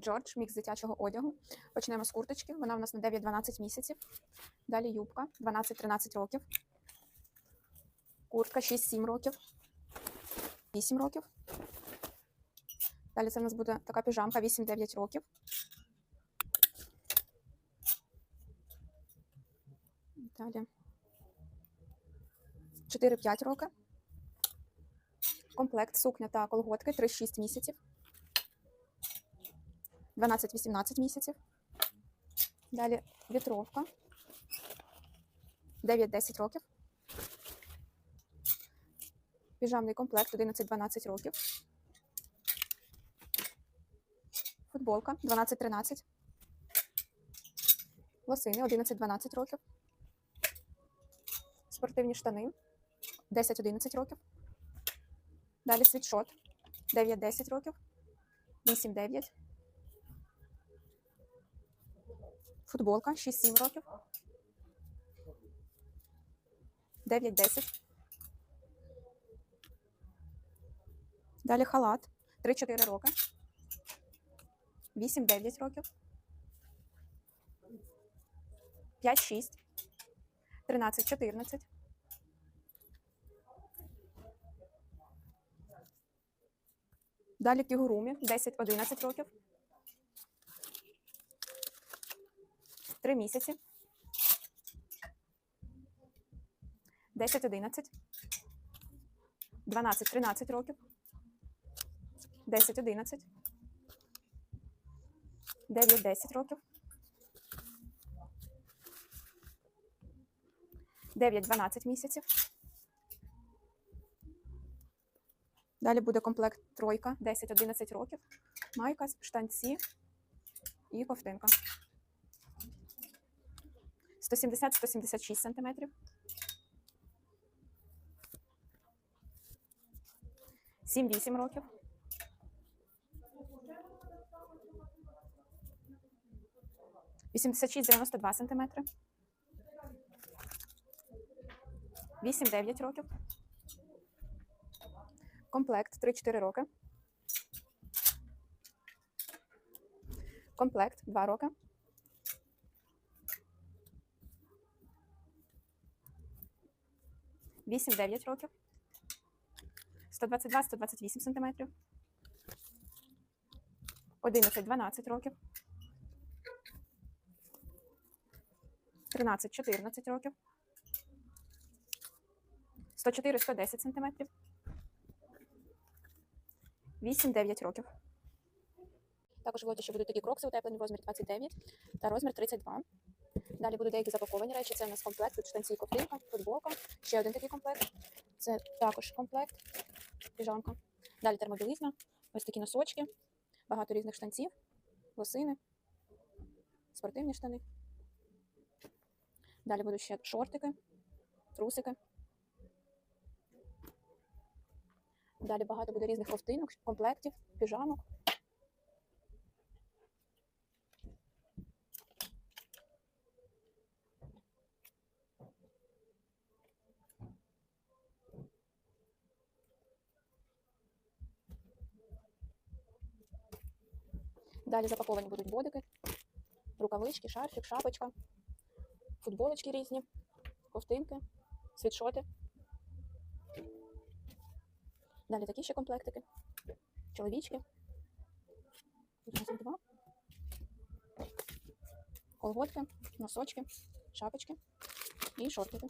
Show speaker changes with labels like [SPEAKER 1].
[SPEAKER 1] Джордж, мікс дитячого одягу. Почнемо з курточки. Вона у нас на 9-12 місяців. Далі юбка 12-13 років. Куртка 6-7 років. 8 років. Далі це в нас буде така піжамка 8-9 років. Далі. 4-5 роки. Комплект сукня та колготки 3-6 місяців. 12-18 місяців. Далі вітровка. 9-10 років. Піжамний комплект 11-12 років. Футболка 12-13. Лосини 11-12 років. Спортивні штани 10-11 років. Далі світшот 9-10 років. 8-9. Футболка 6-7 років. 9-10. Далі халат 3-4 роки. 8-9 років. 5-6. 13-14. Далі кігурумі 10-11 років. 3 місяці. 10-11. 12-13 років. 10-11. 9-10 років. 9-12 місяців. Далі буде комплект тройка 10-11 років. Майка, штанці і ковтинка. 170-176 сантиметрів. 7-8 років. Вісімдесят шість дев'яносто два сантиметри. Вісім дев'ять років. Комплект 3-4 роки. Комплект 2 роки. Вісім дев'ять років. 122-128 сантиметрів. 11-12 років. 13-14 років. 104-110 сантиметрів. 8-9 років. Також в лоті ще будуть такі крокси утеплені в розмірі 29 та розмір 32. Далі будуть деякі запаковані речі. Це у нас комплект, тут штанці і ковтинка, футболка. Ще один такий комплект. Це також комплект, піжамка. Далі термобілизна, ось такі носочки, багато різних штанців, лосини, спортивні штани. Далі будуть ще шортики, трусики. Далі багато буде різних ковтинок, комплектів, піжамок. Далі запаковані будуть бодики, рукавички, шарфік, шапочка, футболочки різні, ковтинки, світшоти. Далі такі ще комплектики. Чоловічки. Тут у нас два. Колготки, носочки, шапочки і шортики.